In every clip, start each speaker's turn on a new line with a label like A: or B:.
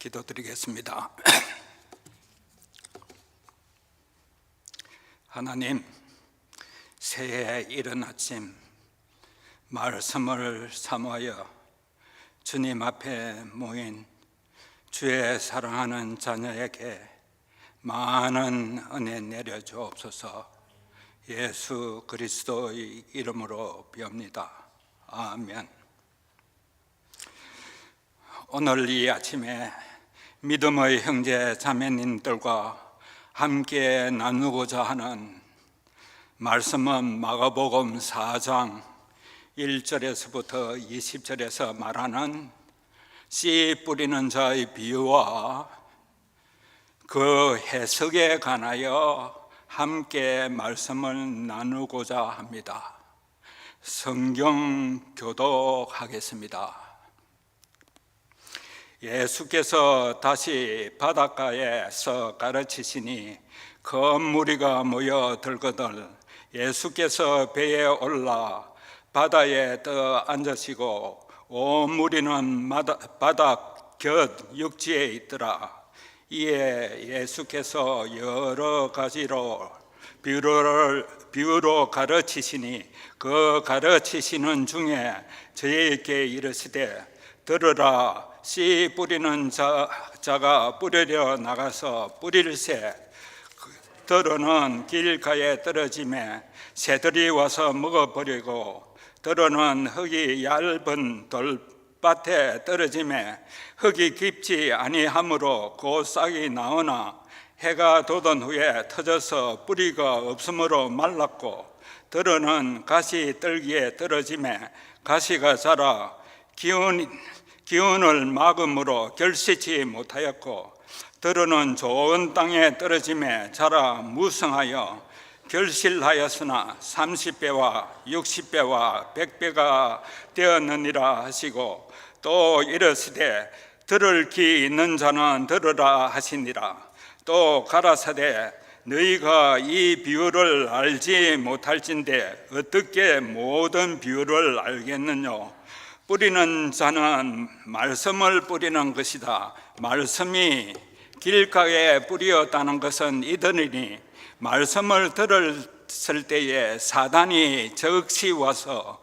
A: 기도드리겠습니다. 하나님, 새해 이른 아침 말씀을 사모하여 주님 앞에 모인 주의 사랑하는 자녀에게 많은 은혜 내려 주옵소서. 예수 그리스도의 이름으로 비옵니다. 아멘. 오늘 이 아침에 믿음의 형제 자매님들과 함께 나누고자 하는 말씀은 마가복음 4장 1절에서부터 20절에서 말하는 씨 뿌리는 자의 비유와 그 해석에 관하여 함께 말씀을 나누고자 합니다. 성경 교독하겠습니다. 예수께서 다시 바닷가에서 가르치시니 큰 무리가 모여 들거들 예수께서 배에 올라 바다에 떠 앉으시고 온 무리는 바닥 곁 육지에 있더라. 이에 예수께서 여러 가지로 비유를 비유로 가르치시니 그 가르치시는 중에 저희에게 이르시되 들으라 씨 뿌리는 자, 자가 뿌리려 나가서 뿌릴새 들어는 길가에 떨어짐에 새들이 와서 먹어버리고 들어는 흙이 얇은 돌밭에 떨어짐에 흙이 깊지 아니하므로 그 싹이 나오나 해가 돋은 후에 터져서 뿌리가 없으므로 말랐고 들어는 가시 떨기에 떨어짐에 가시가 자라 기운 기운을 막음으로 결실치 못하였고 들어는 좋은 땅에 떨어짐에 자라 무성하여 결실하였으나 30배와 60배와 100배가 되었느니라 하시고 또 이르시되 들을 기 있는 자는 들으라 하시니라. 또 가라사대 너희가 이 비유를 알지 못할진데 어떻게 모든 비유를 알겠느냐 뿌리는 자는 말씀을 뿌리는 것이다. 말씀이 길가에 뿌리었다는 것은 이들이니 말씀을 들었을 때에 사단이 적시 와서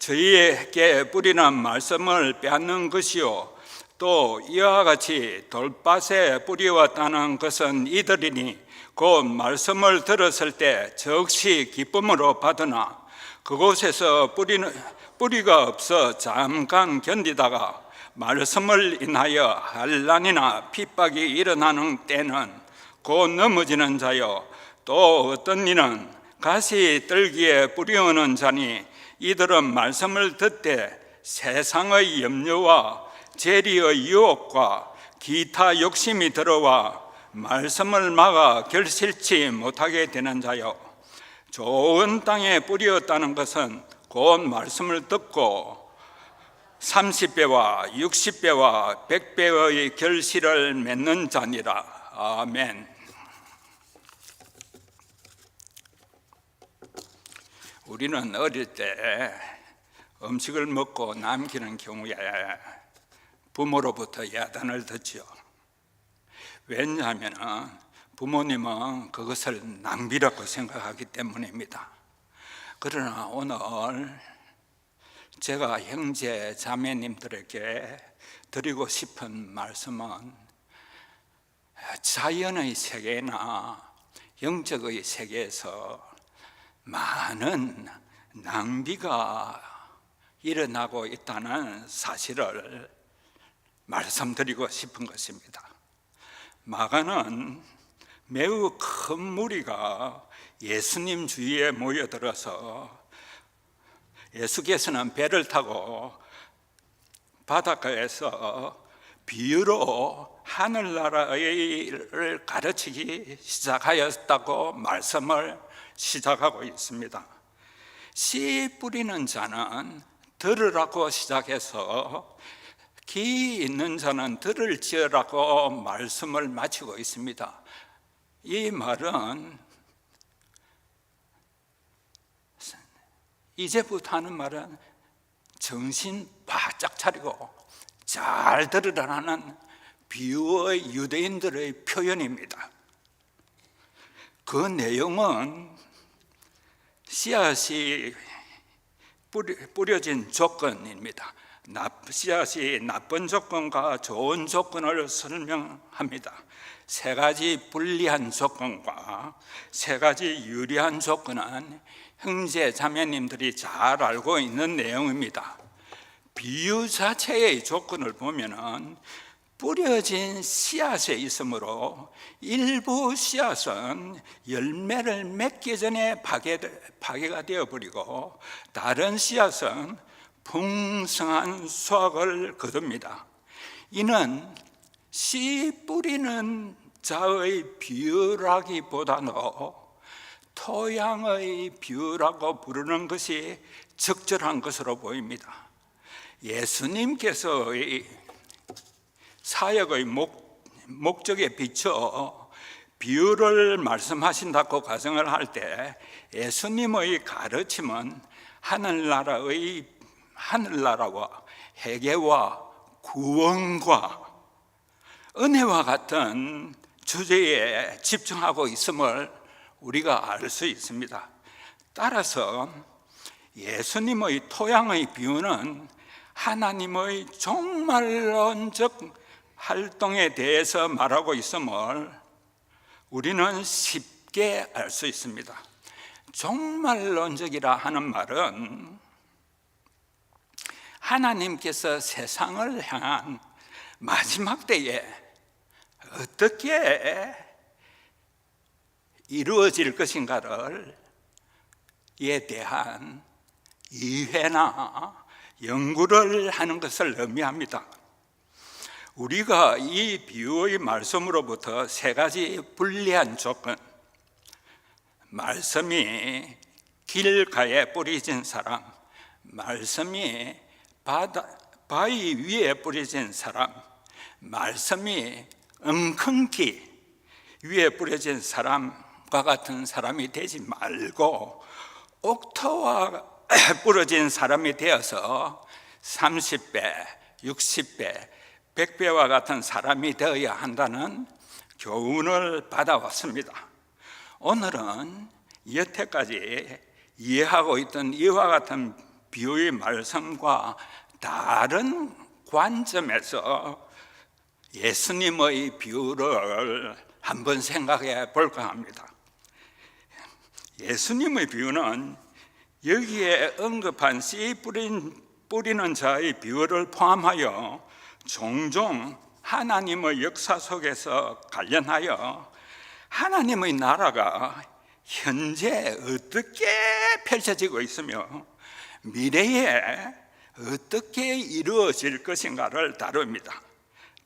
A: 저희에게 뿌리는 말씀을 빼앗는 것이요 또 이와 같이 돌밭에 뿌리었다는 것은 이들이니 곧 말씀을 들었을 때 적시 기쁨으로 받으나 그곳에서 뿌리는 뿌리가 없어 잠깐 견디다가 말씀을 인하여 한란이나 핍박이 일어나는 때는 곧 넘어지는 자요 또 어떤 이는 가시 떨기에 뿌리오는 자니 이들은 말씀을 듣되 세상의 염려와 재리의 유혹과 기타 욕심이 들어와 말씀을 막아 결실치 못하게 되는 자요 좋은 땅에 뿌리었다는 것은 곧 말씀을 듣고 30배와 60배와 100배의 결실을 맺는 자니라. 아멘. 우리는 어릴 때 음식을 먹고 남기는 경우에 부모로부터 야단을 듣죠. 왜냐하면 부모님은 그것을 낭비라고 생각하기 때문입니다. 그러나 오늘 제가 형제 자매님들에게 드리고 싶은 말씀은 자연의 세계나 영적의 세계에서 많은 낭비가 일어나고 있다는 사실을 말씀드리고 싶은 것입니다. 마가는 매우 큰 무리가 예수님 주위에 모여들어서 예수께서는 배를 타고 바닷가에서 비유로 하늘나라를 가르치기 시작하였다고 말씀을 시작하고 있습니다. 씨 뿌리는 자는 들으라고 시작해서 기 있는 자는 들을지어라고 말씀을 마치고 있습니다. 이 말은 이제부터 하는 말은 정신 바짝 차리고 잘 들으라는 비유의 유대인들의 표현입니다. 그 내용은 씨앗이 뿌려진 조건입니다. 나- 씨앗이 나쁜 조건과 좋은 조건을 설명합니다. 세 가지 불리한 조건과 세 가지 유리한 조건은 형제 자매님들이 잘 알고 있는 내용입니다. 비유 자체의 조건을 보면은 뿌려진 씨앗에 있으므로 일부 씨앗은 열매를 맺기 전에 파괴, 파괴가 되어버리고 다른 씨앗은 풍성한 수확을 거둡니다. 이는 씨 뿌리는 자의 비유라기보다도 토양의 비유라고 부르는 것이 적절한 것으로 보입니다. 예수님께서의 사역의 목, 목적에 비춰 비유를 말씀하신다고 가정을 할 때 예수님의 가르침은 하늘나라의 하늘나라와 회개와 구원과 은혜와 같은 주제에 집중하고 있음을 우리가 알 수 있습니다. 따라서 예수님의 토양의 비유는 하나님의 종말론적 활동에 대해서 말하고 있음을 우리는 쉽게 알 수 있습니다. 종말론적이라 하는 말은 하나님께서 세상을 향한 마지막 때에 어떻게 이루어질 것인가를 에 대한 이해나 연구를 하는 것을 의미합니다. 우리가 이 비유의 말씀으로부터 세 가지 불리한 조건, 말씀이 길가에 뿌려진 사람, 말씀이 바다, 바위 위에 뿌려진 사람, 말씀이 엉겅퀴 위에 뿌려진 사람과 같은 사람이 되지 말고 옥토와 부러진 사람이 되어서 30배, 60배, 100배와 같은 사람이 되어야 한다는 교훈을 받아왔습니다. 오늘은 여태까지 이해하고 있던 이와 같은 비유의 말씀과 다른 관점에서 예수님의 비유를 한번 생각해 볼까 합니다. 예수님의 비유는 여기에 언급한 씨 뿌린, 뿌리는 자의 비유를 포함하여 종종 하나님의 역사 속에서 관련하여 하나님의 나라가 현재 어떻게 펼쳐지고 있으며 미래에 어떻게 이루어질 것인가를 다룹니다.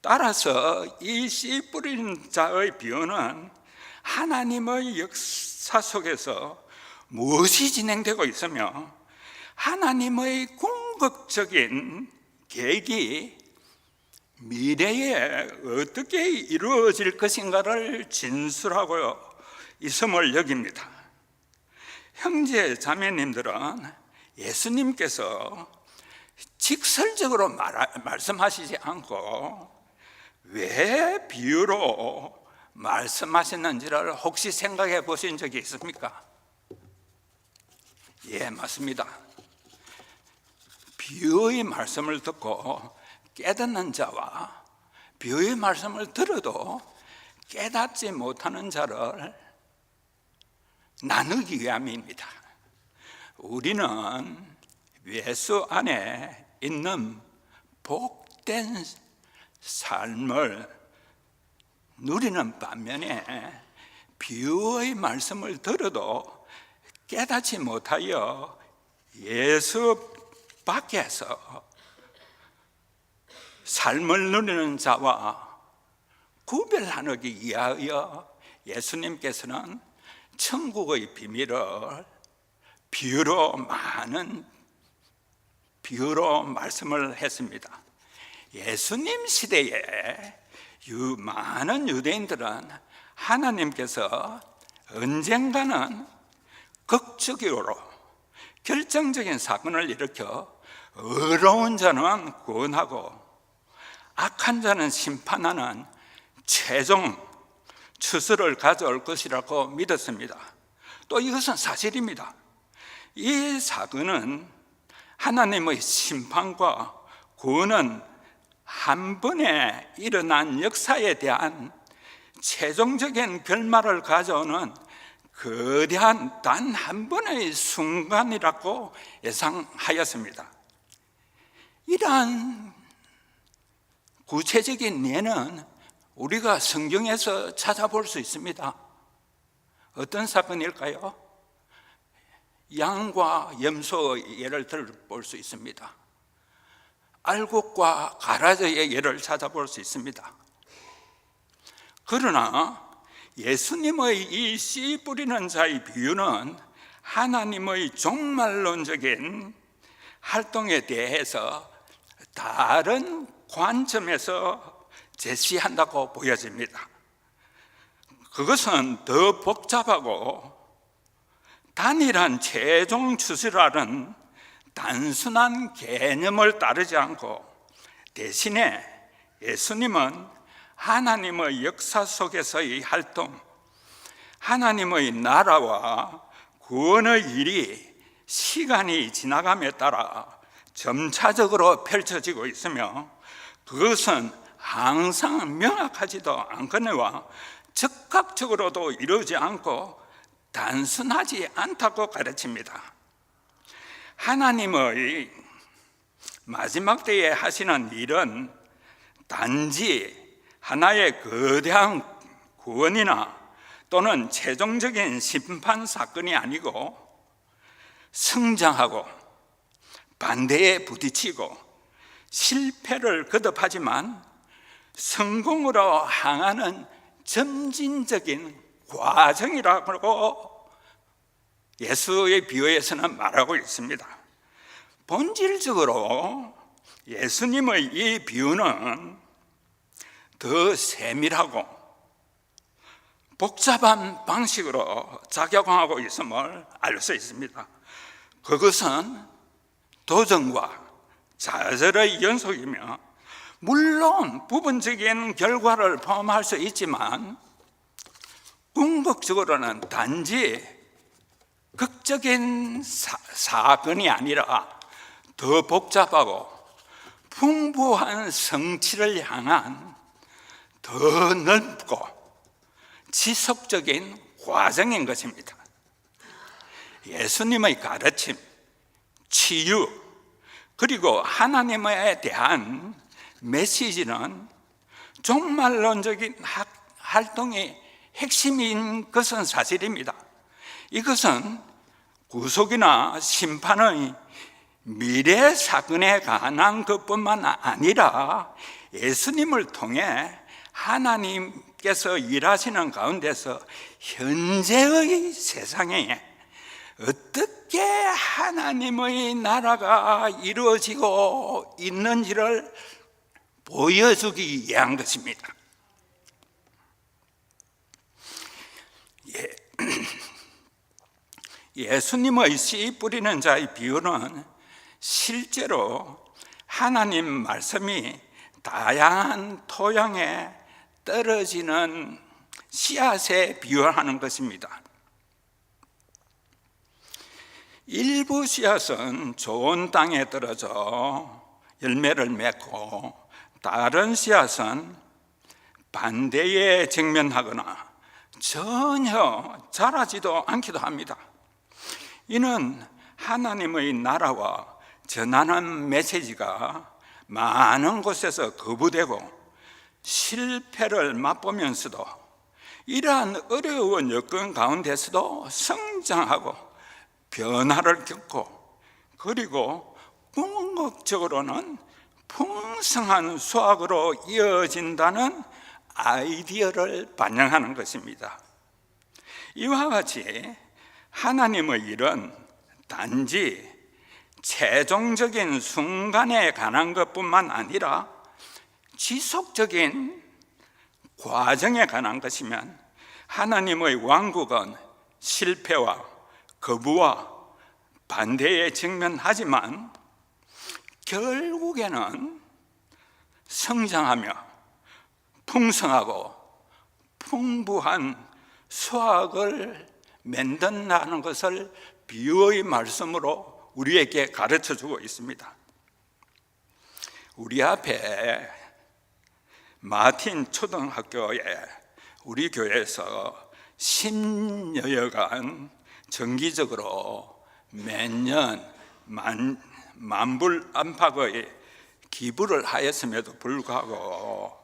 A: 따라서 이 씨 뿌리는 자의 비유는 하나님의 역사 속에서 무엇이 진행되고 있으며 하나님의 궁극적인 계획이 미래에 어떻게 이루어질 것인가를 진술하고 있음을 여깁니다. 형제 자매님들은 예수님께서 직설적으로 말, 말씀하시지 않고 왜 비유로 말씀하셨는지를 혹시 생각해 보신 적이 있습니까? 예, 맞습니다. 비유의 말씀을 듣고 깨닫는 자와 비유의 말씀을 들어도 깨닫지 못하는 자를 나누기 위함입니다. 우리는 예수 안에 있는 복된 삶을 누리는 반면에 비유의 말씀을 들어도 깨닫지 못하여 예수 밖에서 삶을 누리는 자와 구별하기 위하여 예수님께서는 천국의 비밀을 비유로 많은 비유로 말씀을 했습니다. 예수님 시대에 유, 많은 유대인들은 하나님께서 언젠가는 극적으로 결정적인 사건을 일으켜 어려운 자는 구원하고 악한 자는 심판하는 최종 추수를 가져올 것이라고 믿었습니다. 또 이것은 사실입니다. 이 사건은 하나님의 심판과 구원은 한 번에 일어난 역사에 대한 최종적인 결말을 가져오는 거대한 단 한 번의 순간이라고 예상하였습니다. 이러한 구체적인 예는 우리가 성경에서 찾아볼 수 있습니다. 어떤 사건일까요? 양과 염소의 예를 들어볼 수 있습니다. 알곡과 가라저의 예를 찾아볼 수 있습니다. 그러나 예수님의 이 씨 뿌리는 자의 비유는 하나님의 종말론적인 활동에 대해서 다른 관점에서 제시한다고 보여집니다. 그것은 더 복잡하고 단일한 최종 추수라는 단순한 개념을 따르지 않고 대신에 예수님은 하나님의 역사 속에서의 활동, 하나님의 나라와 구원의 일이 시간이 지나감에 따라 점차적으로 펼쳐지고 있으며 그것은 항상 명확하지도 않거니와 즉각적으로도 이루어지 않고 단순하지 않다고 가르칩니다. 하나님의 마지막 때에 하시는 일은 단지 하나의 거대한 구원이나 또는 최종적인 심판 사건이 아니고 성장하고 반대에 부딪히고 실패를 거듭하지만 성공으로 향하는 점진적인 과정이라고 예수의 비유에서는 말하고 있습니다. 본질적으로 예수님의 이 비유는 더 세밀하고 복잡한 방식으로 작용하고 있음을 알 수 있습니다. 그것은 도전과 좌절의 연속이며 물론 부분적인 결과를 포함할 수 있지만 궁극적으로는 단지 극적인 사, 사건이 아니라 더 복잡하고 풍부한 성취를 향한 더 넓고 지속적인 과정인 것입니다. 예수님의 가르침, 치유, 그리고 하나님에 대한 메시지는 종말론적인 활동의 핵심인 것은 사실입니다. 이것은 구속이나 심판의 미래 사건에 관한 것뿐만 아니라 예수님을 통해 하나님께서 일하시는 가운데서 현재의 세상에 어떻게 하나님의 나라가 이루어지고 있는지를 보여주기 위한 것입니다. 예. 예수님의 씨 뿌리는 자의 비유는 실제로 하나님 말씀이 다양한 토양에 떨어지는 씨앗에 비유하는 것입니다. 일부 씨앗은 좋은 땅에 떨어져 열매를 맺고 다른 씨앗은 반대에 직면하거나 전혀 자라지도 않기도 합니다. 이는 하나님의 나라와 전하는 메시지가 많은 곳에서 거부되고 실패를 맛보면서도 이러한 어려운 여건 가운데서도 성장하고 변화를 겪고 그리고 궁극적으로는 풍성한 수확으로 이어진다는 아이디어를 반영하는 것입니다. 이와 같이 하나님의 일은 단지 최종적인 순간에 관한 것뿐만 아니라 지속적인 과정에 관한 것이면 하나님의 왕국은 실패와 거부와 반대에 직면하지만 결국에는 성장하며 풍성하고 풍부한 수확을 만든다는 것을 비유의 말씀으로 우리에게 가르쳐 주고 있습니다. 우리 앞에 마틴 초등학교에 우리 교회에서 10여여간 정기적으로 매년 만, 만불 안팎의 기부를 하였음에도 불구하고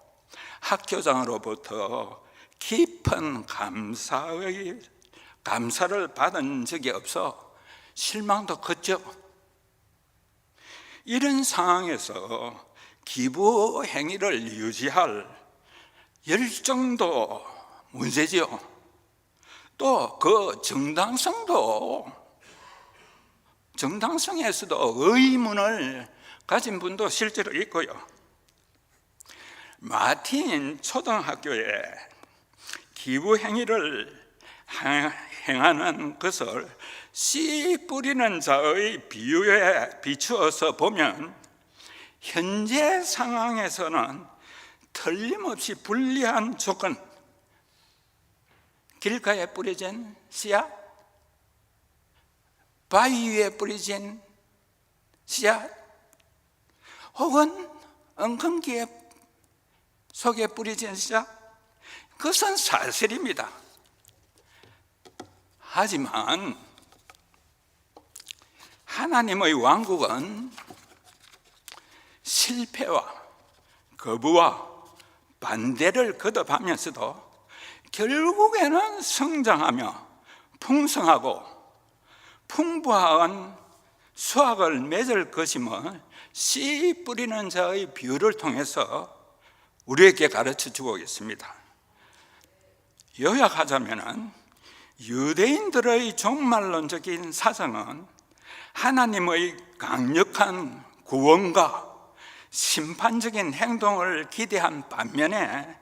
A: 학교장으로부터 깊은 감사의 감사를 받은 적이 없어 실망도 컸죠. 이런 상황에서 기부 행위를 유지할 열정도 문제지요. 또 그 정당성도 정당성에서도 의문을 가진 분도 실제로 있고요. 마틴 초등학교에 기부 행위를 행하는 것을 씨 뿌리는 자의 비유에 비추어서 보면 현재 상황에서는 틀림없이 불리한 조건. 길가에 뿌려진 씨앗 바위 위에 뿌려진 씨앗 혹은 엉겅기에 속에 뿌려진 씨앗 그것은 사실입니다 하지만 하나님의 왕국은 실패와 거부와 반대를 거듭하면서도 결국에는 성장하며 풍성하고 풍부한 수확을 맺을 것임을 씨 뿌리는 자의 비유를 통해서 우리에게 가르쳐 주고 있습니다. 요약하자면은 유대인들의 종말론적인 사상은 하나님의 강력한 구원과 심판적인 행동을 기대한 반면에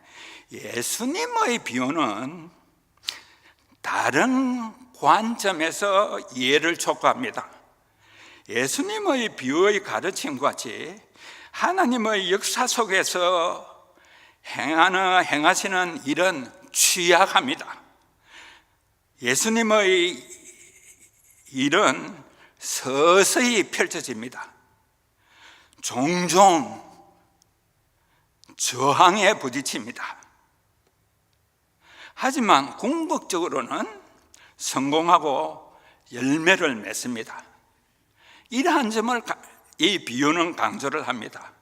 A: 예수님의 비유는 다른 관점에서 이해를 촉구합니다. 예수님의 비유의 가르침 같이 하나님의 역사 속에서 행하는 행하시는 일은 취약합니다. 예수님의 일은 서서히 펼쳐집니다. 종종 저항에 부딪힙니다. 하지만 궁극적으로는 성공하고 열매를 맺습니다. 이러한 점을 이 비유는 강조를 합니다.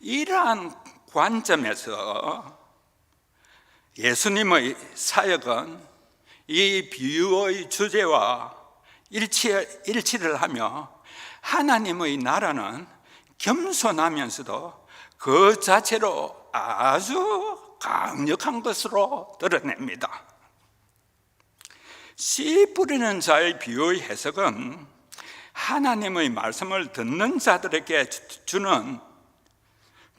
A: 이러한 관점에서 예수님의 사역은 이 비유의 주제와 일치, 일치를 하며 하나님의 나라는 겸손하면서도 그 자체로 아주 강력한 것으로 드러냅니다. 씨 뿌리는 자의 비유의 해석은 하나님의 말씀을 듣는 자들에게 주는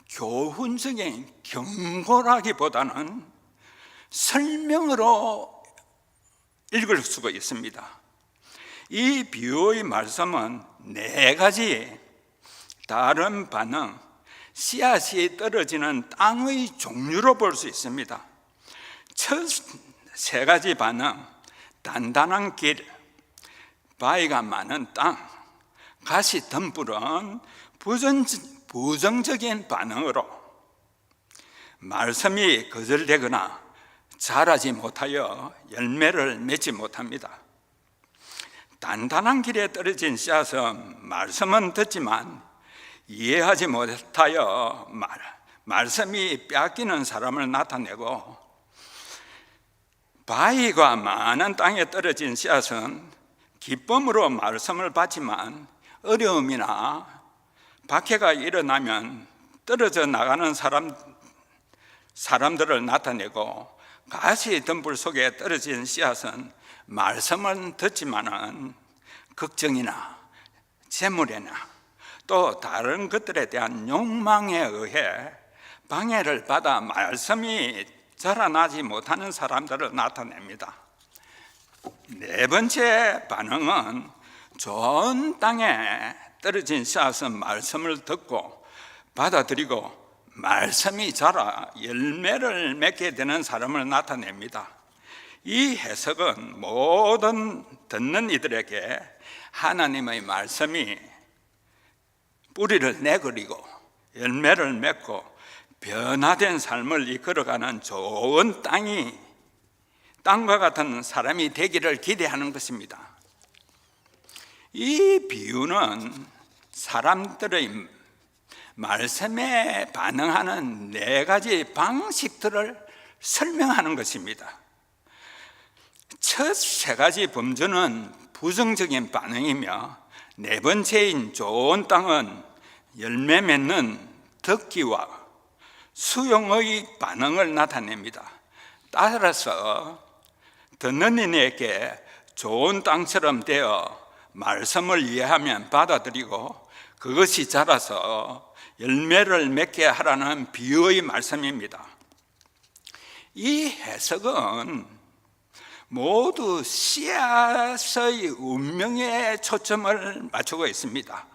A: 교훈적인 경고라기보다는 설명으로 읽을 수가 있습니다. 이 비유의 말씀은 네 가지 다른 반응, 씨앗이 떨어지는 땅의 종류로 볼 수 있습니다. 첫 세 가지 반응, 단단한 길, 바위가 많은 땅, 가시 덤불은 부정, 부정적인 반응으로 말씀이 거절되거나 자라지 못하여 열매를 맺지 못합니다. 단단한 길에 떨어진 씨앗은 말씀은 듣지만 이해하지 못하여 말, 말씀이 뺏기는 사람을 나타내고 바위가 많은 땅에 떨어진 씨앗은 기쁨으로 말씀을 받지만 어려움이나 박해가 일어나면 떨어져 나가는 사람, 사람들을 나타내고 가시 덤불 속에 떨어진 씨앗은 말씀은 듣지만은 걱정이나 재물이나 또 다른 것들에 대한 욕망에 의해 방해를 받아 말씀이 자라나지 못하는 사람들을 나타냅니다. 네 번째 반응은 좋은 땅에 떨어진 씨앗은 말씀을 듣고 받아들이고 말씀이 자라 열매를 맺게 되는 사람을 나타냅니다. 이 해석은 모든 듣는 이들에게 하나님의 말씀이 뿌리를 내그리고 열매를 맺고 변화된 삶을 이끌어가는 좋은 땅이 땅과 같은 사람이 되기를 기대하는 것입니다. 이 비유는 사람들의 말씀에 반응하는 네 가지 방식들을 설명하는 것입니다. 첫 세 가지 범주는 부정적인 반응이며 네 번째인 좋은 땅은 열매 맺는 듣기와 수용의 반응을 나타냅니다. 따라서 듣는 이에게 좋은 땅처럼 되어 말씀을 이해하면 받아들이고 그것이 자라서 열매를 맺게 하라는 비유의 말씀입니다. 이 해석은 모두 씨앗의 운명에 초점을 맞추고 있습니다.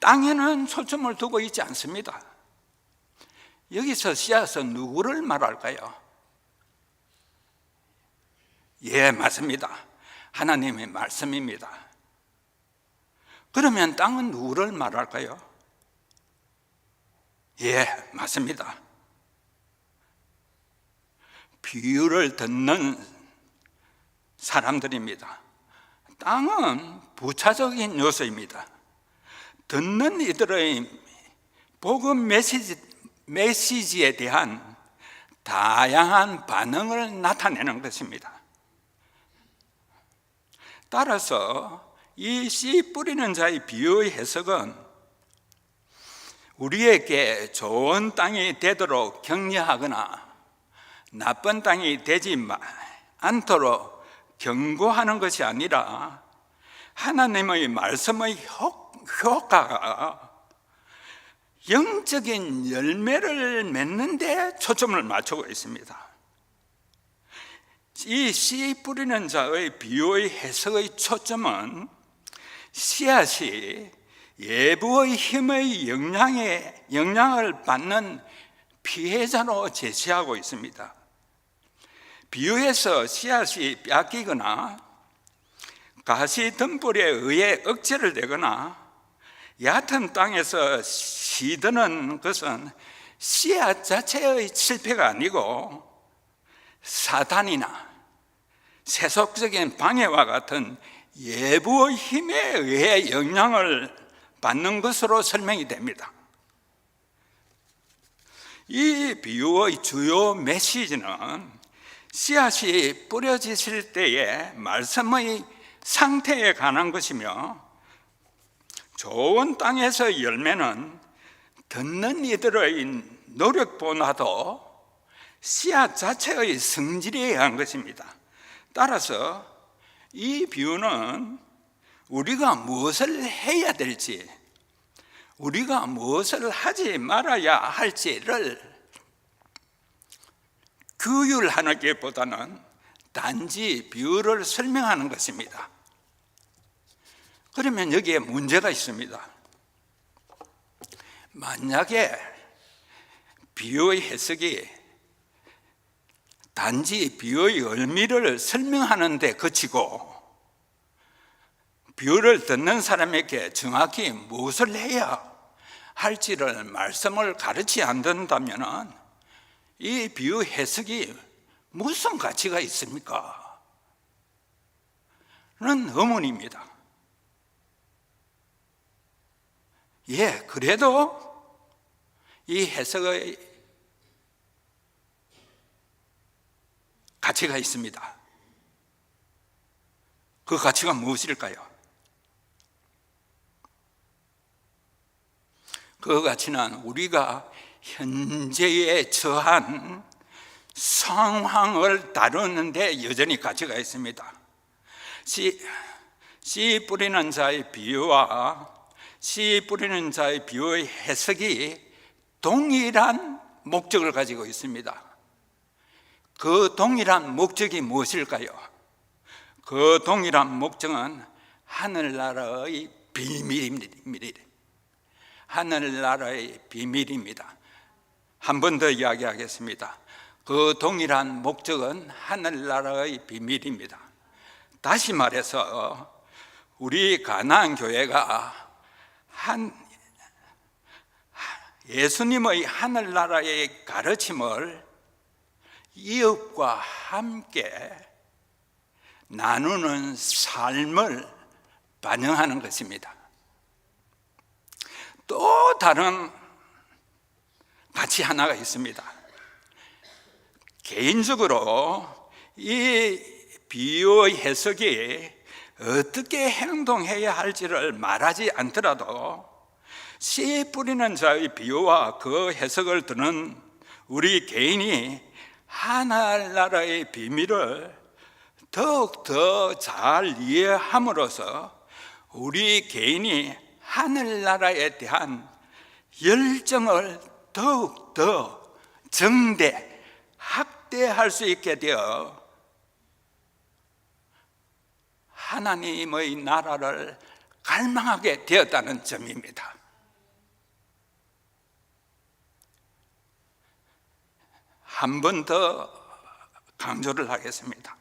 A: 땅에는 초점을 두고 있지 않습니다. 여기서 씨앗은 누구를 말할까요? 예, 맞습니다. 하나님의 말씀입니다. 그러면 땅은 누구를 말할까요? 예, 맞습니다. 비유를 듣는 사람들입니다. 땅은 부차적인 요소입니다. 듣는 이들의 복음 메시지, 메시지에 대한 다양한 반응을 나타내는 것입니다. 따라서 이 씨 뿌리는 자의 비유의 해석은 우리에게 좋은 땅이 되도록 격려하거나 나쁜 땅이 되지 않도록 경고하는 것이 아니라 하나님의 말씀의 효과가 영적인 열매를 맺는데 초점을 맞추고 있습니다. 이 씨 뿌리는 자의 비유의 해석의 초점은 씨앗이 예부의 힘의 영향에 영향을 받는 피해자로 제시하고 있습니다. 비유에서 씨앗이 뺏기거나 가시 등불에 의해 억제를 되거나 얕은 땅에서 시드는 것은 씨앗 자체의 실패가 아니고 사단이나 세속적인 방해와 같은 예부의 힘에 의해 영향을 받는 것으로 설명이 됩니다. 이 비유의 주요 메시지는 씨앗이 뿌려지실 때의 말씀의 상태에 관한 것이며 좋은 땅에서 열매는 듣는 이들의 노력보다도 씨앗 자체의 성질에 의한 것입니다. 따라서 이 비유는 우리가 무엇을 해야 될지, 우리가 무엇을 하지 말아야 할지를 규율하기보다는 단지 비유를 설명하는 것입니다. 그러면 여기에 문제가 있습니다. 만약에 비유의 해석이 단지 비유의 의미를 설명하는 데 그치고 비유를 듣는 사람에게 정확히 무엇을 해야 할지를 말씀을 가르치 않는다면 이 비유 해석이 무슨 가치가 있습니까? 는 의문입니다. 예, 그래도 이 해석의 가치가 있습니다. 그 가치가 무엇일까요? 그 가치는 우리가 현재에 처한 상황을 다루는데 여전히 가치가 있습니다. 씨, 씨 뿌리는 자의 비유와 씨 뿌리는 자의 비유의 해석이 동일한 목적을 가지고 있습니다. 그 동일한 목적이 무엇일까요? 그 동일한 목적은 하늘나라의 비밀입니다. 하늘나라의 비밀입니다. 한 번 더 이야기하겠습니다. 그 동일한 목적은 하늘나라의 비밀입니다. 다시 말해서 우리 가나안 교회가 한 예수님의 하늘나라의 가르침을 이웃과 함께 나누는 삶을 반영하는 것입니다. 또 다른 가치 하나가 있습니다. 개인적으로 이 비유의 해석이 어떻게 행동해야 할지를 말하지 않더라도 씨 뿌리는 자의 비유와 그 해석을 듣는 우리 개인이 하늘나라의 비밀을 더욱더 잘 이해함으로써 우리 개인이 하늘나라에 대한 열정을 더욱더 정대, 확대할 수 있게 되어 하나님의 나라를 갈망하게 되었다는 점입니다. 한 번 더 강조를 하겠습니다.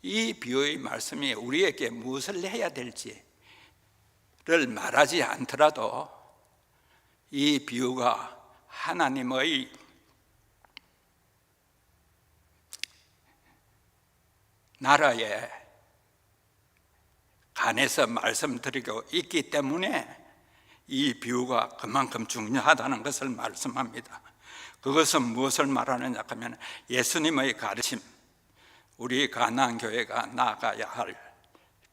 A: 이 비유의 말씀이 우리에게 무엇을 해야 될지를 말하지 않더라도 이 비유가 하나님의 나라에 관해서 말씀드리고 있기 때문에 이 비유가 그만큼 중요하다는 것을 말씀합니다. 그것은 무엇을 말하느냐 하면 예수님의 가르침, 우리 가나안 교회가 나아가야 할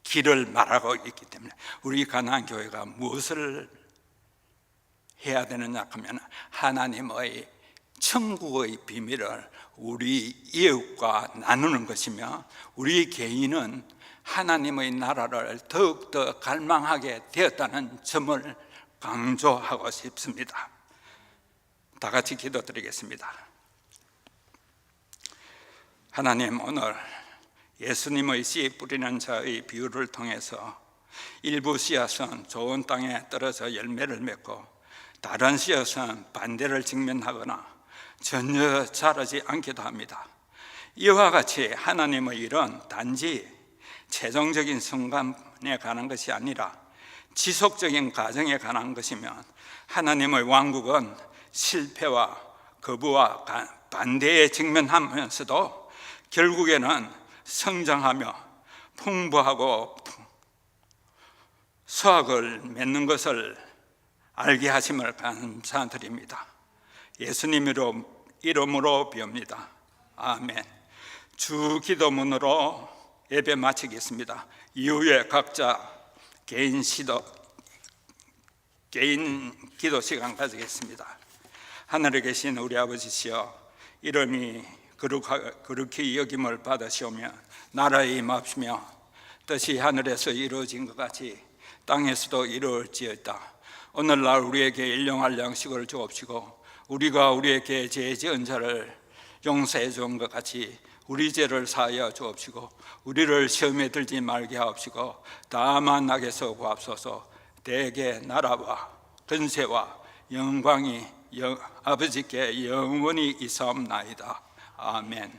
A: 길을 말하고 있기 때문에 우리 가나안 교회가 무엇을 해야 되느냐 하면 하나님의 천국의 비밀을 우리 이웃과 나누는 것이며 우리 개인은 하나님의 나라를 더욱더 갈망하게 되었다는 점을 강조하고 싶습니다. 다 같이 기도드리겠습니다. 하나님 오늘 예수님의 씨 뿌리는 자의 비유를 통해서 일부 씨앗은 좋은 땅에 떨어져 열매를 맺고 다른 씨앗은 반대를 직면하거나 전혀 자라지 않기도 합니다. 이와 같이 하나님의 일은 단지 최종적인 순간에 관한 것이 아니라 지속적인 과정에 관한 것이면 하나님의 왕국은 실패와 거부와 반대에 직면하면서도 결국에는 성장하며 풍부하고 수확을 맺는 것을 알게 하심을 감사드립니다. 예수님으로 이름으로 비옵니다. 아멘. 주 기도문으로 예배 마치겠습니다. 이후에 각자 개인 시도 개인 기도 시간 가지겠습니다. 하늘에 계신 우리 아버지시여 이름이 거룩히 여김을 받으시오며 나라에 임합시며 뜻이 하늘에서 이루어진 것 같이 땅에서도 이루어지었다. 오늘날 우리에게 일용할 양식을 주옵시고 우리가 우리에게 죄 지은 자를 용서해 준것 같이 우리 죄를 사하여 주옵시고 우리를 시험에 들지 말게 하옵시고 다만 악에서 구합소서. 대개 나라와 근세와 영광이 영, 아버지께 영원히 있사옵나이다. 아멘